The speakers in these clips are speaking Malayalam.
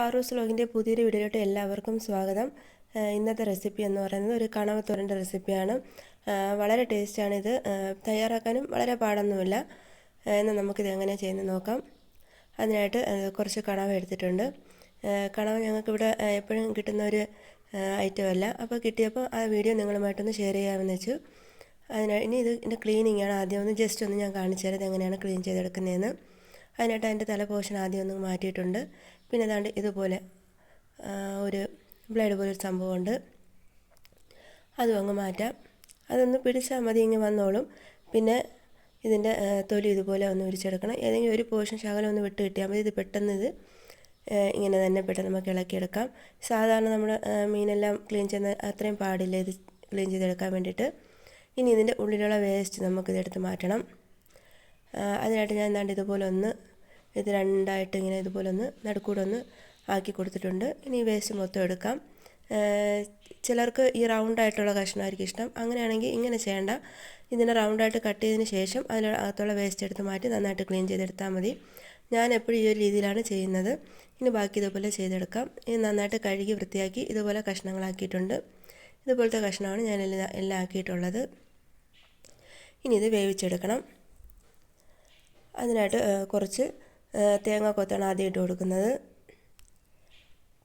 പാറൂസ് ലോഗിന്റെ പുതിയൊരു വീഡിയോയിലോട്ട് എല്ലാവർക്കും സ്വാഗതം. ഇന്നത്തെ റെസിപ്പി എന്ന് പറയുന്നത് ഒരു കണവത്തോരന്റെ റെസിപ്പിയാണ്. വളരെ ടേസ്റ്റാണിത്. തയ്യാറാക്കാനും വളരെ പാടൊന്നുമില്ല. എന്നാൽ നമുക്കിത് എങ്ങനെ ചെയ്യുന്നത് നോക്കാം. അതിനായിട്ട് കുറച്ച് കണവ എടുത്തിട്ടുണ്ട്. കണവ ഞങ്ങൾക്കിവിടെ എപ്പോഴും കിട്ടുന്ന ഒരു ഐറ്റമല്ല അപ്പോൾ കിട്ടിയപ്പോൾ ആ വീഡിയോ നിങ്ങളുമായിട്ടൊന്ന് ഷെയർ ചെയ്യാമെന്ന് വെച്ചു. അതിനായി ഇനി ഇത് ഇതിന്റെ ക്ലീനിങ് ആണ് ആദ്യം ഒന്ന് ജസ്റ്റ് ഒന്ന് ഞാൻ കാണിച്ചു തരാം എങ്ങനെയാണ് ക്ലീൻ ചെയ്തെടുക്കുന്നതെന്ന്. അതിനായിട്ട് അതിന്റെ തല പോർഷൻ ആദ്യം ഒന്ന് മാറ്റിയിട്ടുണ്ട്. പിന്നെ ഏതാണ്ട് ഇതുപോലെ ഒരു ബ്ലേഡ് പോലെ ഒരു സംഭവമുണ്ട്. അതും അങ്ങ് മാറ്റാം. അതൊന്ന് പിടിച്ചാൽ മതി ഇങ്ങനെ വന്നോളും. പിന്നെ ഇതിന്റെ തൊലി ഇതുപോലെ ഒന്ന് വിരിച്ചെടുക്കണം. ഏതെങ്കിലും ഒരു പോർഷൻ ശകലം ഒന്ന് വിട്ട് കിട്ടിയാൽ മതി. ഇത് പെട്ടെന്ന് ഇത് ഇങ്ങനെ തന്നെ പെട്ടെന്ന് നമുക്ക് ഇളക്കിയെടുക്കാം. സാധാരണ നമ്മുടെ മീനെല്ലാം ക്ലീൻ ചെയ്യുന്ന അത്രയും പാടില്ല ഇത് ക്ലീൻ ചെയ്തെടുക്കാൻ വേണ്ടിയിട്ട്. ഇനി ഇതിന്റെ ഉള്ളിലുള്ള വേസ്റ്റ് നമുക്കിതെടുത്ത് മാറ്റണം. അതിനായിട്ട് ഞാൻ എന്താണ്ട് ഇതുപോലെ ഒന്ന് ഇത് രണ്ടായിട്ട് ഇങ്ങനെ ഇതുപോലെ ഒന്ന് നടുക്കൂടെ ഒന്ന് ആക്കി കൊടുത്തിട്ടുണ്ട്. ഇനി വേസ്റ്റ് മൊത്തം എടുക്കാം. ചിലർക്ക് ഈ റൗണ്ടായിട്ടുള്ള കഷ്ണമായിരിക്കും ഇഷ്ടം. അങ്ങനെയാണെങ്കിൽ ഇങ്ങനെ ചെയ്യേണ്ട. ഇതിനെ റൗണ്ടായിട്ട് കട്ട് ചെയ്തതിന് ശേഷം അതിനകത്തുള്ള വേസ്റ്റ് എടുത്ത് മാറ്റി നന്നായിട്ട് ക്ലീൻ ചെയ്തെടുത്താൽ മതി. ഞാൻ എപ്പോഴും ഈ ഒരു രീതിയിലാണ് ചെയ്യുന്നത്. ഇനി ബാക്കി ഇതുപോലെ ചെയ്തെടുക്കാം. ഇത് നന്നായിട്ട് കഴുകി വൃത്തിയാക്കി ഇതുപോലെ കഷ്ണങ്ങളാക്കിയിട്ടുണ്ട്. ഇതുപോലത്തെ കഷ്ണമാണ് ഞാൻ എല്ലാം എല്ലാം ആക്കിയിട്ടുള്ളത്. ഇനി ഇത് വേവിച്ചെടുക്കണം. അതിനായിട്ട് കുറച്ച് തേങ്ങാക്കൊത്താണ് ആദ്യം ഇട്ട് കൊടുക്കുന്നത്.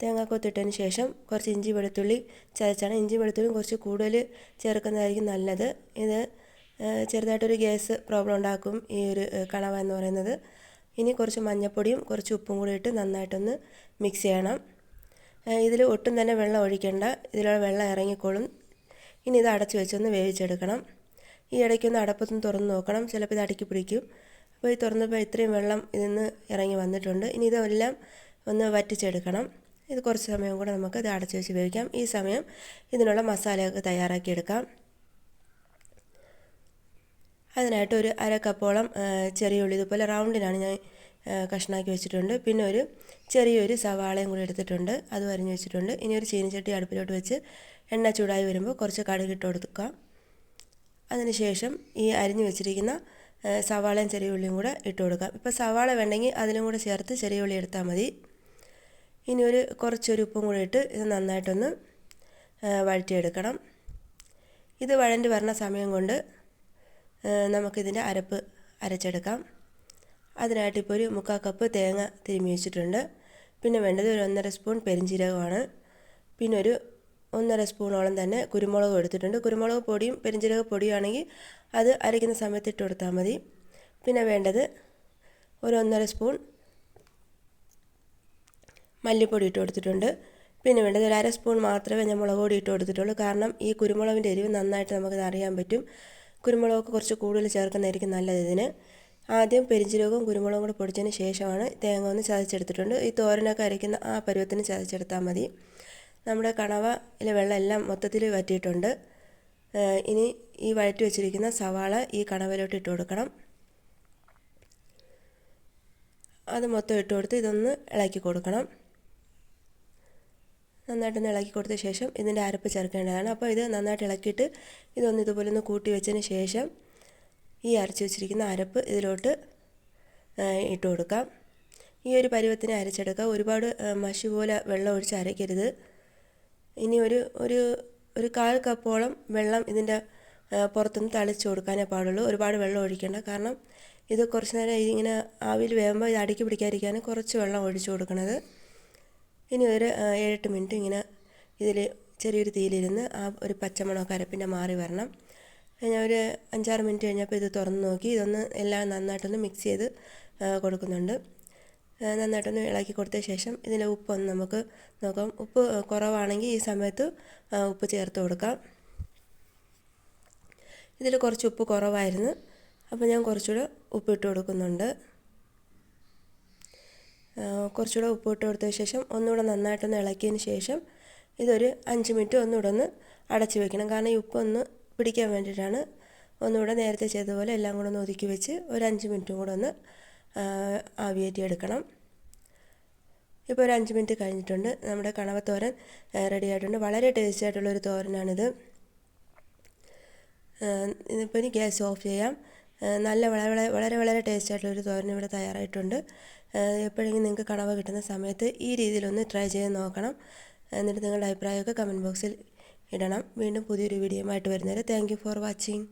തേങ്ങാക്കൊത്തിട്ടതിന് ശേഷം കുറച്ച് ഇഞ്ചി വെളുത്തുള്ളി ചതച്ചാണ്. ഇഞ്ചി വെളുത്തുള്ളി കുറച്ച് കൂടുതൽ ചേർക്കുന്നതായിരിക്കും നല്ലത്. ഇത് ചെറുതായിട്ടൊരു ഗ്യാസ് പ്രോബ്ലം ഉണ്ടാക്കും ഈ ഒരു കണവ എന്ന് പറയുന്നത്. ഇനി കുറച്ച് മഞ്ഞൾപ്പൊടിയും കുറച്ച് ഉപ്പും കൂടി ഇട്ട് നന്നായിട്ടൊന്ന് മിക്സ് ചെയ്യണം. ഇതിൽ ഒട്ടും തന്നെ വെള്ളം ഒഴിക്കേണ്ട. ഇതിലുള്ള വെള്ളം ഇറങ്ങിക്കോളും. ഇനി ഇത് അടച്ചു വെച്ചൊന്ന് വേവിച്ചെടുക്കണം. ഈ ഇടയ്ക്കൊന്ന് അടപ്പത്തൊന്ന് തുറന്ന് നോക്കണം. ചിലപ്പോൾ ഇത് അടുക്കി പിടിക്കും. അപ്പോൾ തുറന്നപ്പോൾ ഇത്രയും വെള്ളം ഇതിൽ നിന്ന് ഇറങ്ങി വന്നിട്ടുണ്ട്. ഇനി ഇതെല്ലാം ഒന്ന് വറ്റിച്ചെടുക്കണം. ഇത് കുറച്ച് സമയം കൂടെ നമുക്ക് ഇത് അടച്ചു വെച്ച് ഉപയോഗിക്കാം. ഈ സമയം ഇതിനുള്ള മസാലയൊക്കെ തയ്യാറാക്കിയെടുക്കാം അതിനായിട്ട് ഒരു അര കപ്പോളം ചെറിയ ഉള്ളി ഇതുപോലെ റൗണ്ടിനാണ് ഞാൻ കഷ്ണാക്കി വെച്ചിട്ടുണ്ട്. പിന്നെ ഒരു ചെറിയൊരു സവാളയും കൂടി എടുത്തിട്ടുണ്ട്. അത് വരഞ്ഞ് വെച്ചിട്ടുണ്ട്. ഇനി ഒരു ചീനിച്ചട്ടി അടുപ്പിലോട്ട് വെച്ച് എണ്ണ ചൂടായി വരുമ്പോൾ കുറച്ച് കടുകിട്ട് കൊടുക്കാം. അതിനുശേഷം ഈ അരിഞ്ഞു വെച്ചിരിക്കുന്ന സവാളയും ചെറിയ ഉള്ളിയും കൂടെ ഇട്ട് കൊടുക്കാം. ഇപ്പോൾ സവാള വേണ്ടെങ്കിൽ അതിലും കൂടെ ചേർത്ത് ചെറിയ ഉള്ളി എടുത്താൽ മതി. ഇനി ഒരു കുറച്ചൊരു ഉപ്പും കൂടി ഇട്ട് ഇത് നന്നായിട്ടൊന്ന് വഴറ്റിയെടുക്കണം. ഇത് വഴണ്ടി വരണ സമയം കൊണ്ട് നമുക്കിതിന്റെ അരപ്പ് അരച്ചെടുക്കാം. അതിനായിട്ട് ഇപ്പോൾ ഒരു മുക്കാൽ കപ്പ് തേങ്ങ തിരുമ്മി വെച്ചിട്ടുണ്ട്. പിന്നെ വേണ്ടത് ഒരു ഒന്നര സ്പൂൺ പെരിഞ്ചീരകമാണ്. പിന്നെ ഒരു ഒന്നര സ്പൂണോളം തന്നെ കുരുമുളക് എടുത്തിട്ടുണ്ട്. കുരുമുളക് പൊടിയും പെരിഞ്ചീരക പൊടിയാണെങ്കിൽ അത് അരയ്ക്കുന്ന സമയത്ത് ഇട്ട് കൊടുത്താൽ മതി. പിന്നെ വേണ്ടത് ഒരു ഒന്നര സ്പൂൺ മല്ലിപ്പൊടി ഇട്ട് കൊടുത്തിട്ടുണ്ട്. പിന്നെ വേണ്ടത് ഒരു അര സ്പൂൺ മാത്രമേ ഞാൻ മുളക് പൊടി ഇട്ട് കൊടുത്തിട്ടുള്ളൂ. കാരണം ഈ കുരുമുളകിന്റെ എരിവ് നന്നായിട്ട് നമുക്കത് അറിയാൻ പറ്റും. കുരുമുളകൊക്കെ കുറച്ച് കൂടുതൽ ചേർക്കുന്നതായിരിക്കും നല്ലത് ഇതിന്. ആദ്യം പെരിഞ്ചീരകവും കുരുമുളകും കൂടെ പൊടിച്ചതിന് ശേഷമാണ് തേങ്ങ ഒന്ന് ചതച്ചെടുത്തിട്ടുണ്ട്. ഈ തോരനൊക്കെ അരയ്ക്കുന്ന ആ പരുവത്തിന് ചതച്ചെടുത്താൽ മതി. നമ്മുടെ കണവയിലെ വെള്ളം എല്ലാം മൊത്തത്തിൽ വറ്റിയിട്ടുണ്ട്. ഇനി ഈ വഴറ്റി വെച്ചിരിക്കുന്ന സവാള ഈ കണവയിലോട്ട് ഇട്ട് കൊടുക്കണം. അത് മൊത്തം ഇട്ട് കൊടുത്ത് ഇതൊന്ന് ഇളക്കി കൊടുക്കണം. നന്നായിട്ടൊന്ന് ഇളക്കി കൊടുത്ത ശേഷം ഇതിന്റെ അരപ്പ് ചേർക്കേണ്ടതാണ്. അപ്പോൾ ഇത് നന്നായിട്ട് ഇളക്കിയിട്ട് ഇതൊന്ന് ഇതുപോലെ ഒന്ന് കൂട്ടി വെച്ചതിന് ശേഷം ഈ അരച്ച് വെച്ചിരിക്കുന്ന അരപ്പ് ഇതിലോട്ട് ഇട്ട് കൊടുക്കാം. ഈ ഒരു പരുവത്തിന് അരച്ചെടുക്കുക ഒരുപാട് മഷി പോലെ വെള്ളം ഒഴിച്ച് അരയ്ക്കരുത്. ഇനി ഒരു ഒരു ഒരു കാൽ കപ്പോളം വെള്ളം ഇതിന്റെ പുറത്തുനിന്ന് തളിച്ച് കൊടുക്കാനേ പാടുള്ളൂ. ഒരുപാട് വെള്ളം ഒഴിക്കേണ്ട. കാരണം ഇത് കുറച്ച് നേരം ഇങ്ങനെ ആവിയിൽ വേകുമ്പോൾ ഇത് അടുക്കി പിടിക്കാതിരിക്കാൻ കുറച്ച് വെള്ളം ഒഴിച്ചു കൊടുക്കണത്. ഇനി ഒരു ഏഴെട്ട് മിനിറ്റ് ഇങ്ങനെ ഇതിൽ ചെറിയൊരു തീയിലിരുന്ന് ആ ഒരു പച്ചമണമൊക്കെ അരപ്പിന്റെ മാറി വരണം. ഞാൻ ഒരു അഞ്ചാറ് മിനിറ്റ് കഴിഞ്ഞപ്പോൾ ഇത് തുറന്ന് നോക്കി. ഇതൊന്ന് എല്ലാം നന്നായിട്ടൊന്ന് മിക്സ് ചെയ്ത് കൊടുക്കുന്നുണ്ട്. നന്നായിട്ടൊന്ന് ഇളക്കി കൊടുത്ത ശേഷം ഇതിന്റെ ഉപ്പൊന്ന് നമുക്ക് നോക്കാം. ഉപ്പ് കുറവാണെങ്കിൽ ഈ സമയത്ത് ഉപ്പ് ചേർത്ത് കൊടുക്കാം. ഇതിൽ കുറച്ച് ഉപ്പ് കുറവായിരുന്നു. അപ്പോൾ ഞാൻ കുറച്ചുകൂടെ ഉപ്പിട്ട് കൊടുക്കുന്നുണ്ട്. കുറച്ചുകൂടെ ഉപ്പ് ഇട്ട് കൊടുത്ത ശേഷം ഒന്നുകൂടെ നന്നായിട്ടൊന്ന് ഇളക്കിയതിന് ശേഷം ഇതൊരു അഞ്ച് മിനിറ്റ് ഒന്നുകൂടെ ഒന്ന് അടച്ച് വെക്കണം. കാരണം ഈ ഉപ്പൊന്ന് പിടിക്കാൻ വേണ്ടിയിട്ടാണ് ഒന്നുകൂടെ നേരത്തെ ചെയ്തതുപോലെ എല്ലാം കൂടെ ഒന്ന് ഒതുക്കി വെച്ച് ഒരു അഞ്ച് മിനിറ്റും കൂടെ ഒന്ന് ആവിയേറ്റി എടുക്കണം. ഇപ്പോൾ ഒരു അഞ്ച് മിനിറ്റ് കഴിഞ്ഞിട്ടുണ്ട്. നമ്മുടെ കണവത്തോരൻ റെഡി ആയിട്ടുണ്ട്. വളരെ ടേസ്റ്റി ആയിട്ടുള്ളൊരു തോരനാണിത്. ഇതിപ്പോൾ ഇനി ഗ്യാസ് ഓഫ് ചെയ്യാം. നല്ല വളരെ വളരെ വളരെ ടേസ്റ്റ് ആയിട്ടുള്ളൊരു തോരൻ ഇവിടെ തയ്യാറായിട്ടുണ്ട്. എപ്പോഴെങ്കിലും നിങ്ങൾക്ക് കണവ കിട്ടുന്ന സമയത്ത് ഈ രീതിയിലൊന്ന് ട്രൈ ചെയ്ത് നോക്കണം. എന്നിട്ട് നിങ്ങളുടെ അഭിപ്രായമൊക്കെ കമന്റ് ബോക്സിൽ ഇടണം. വീണ്ടും പുതിയൊരു വീഡിയോ ആയിട്ട് വരുന്നവരെ താങ്ക് ഫോർ വാച്ചിങ്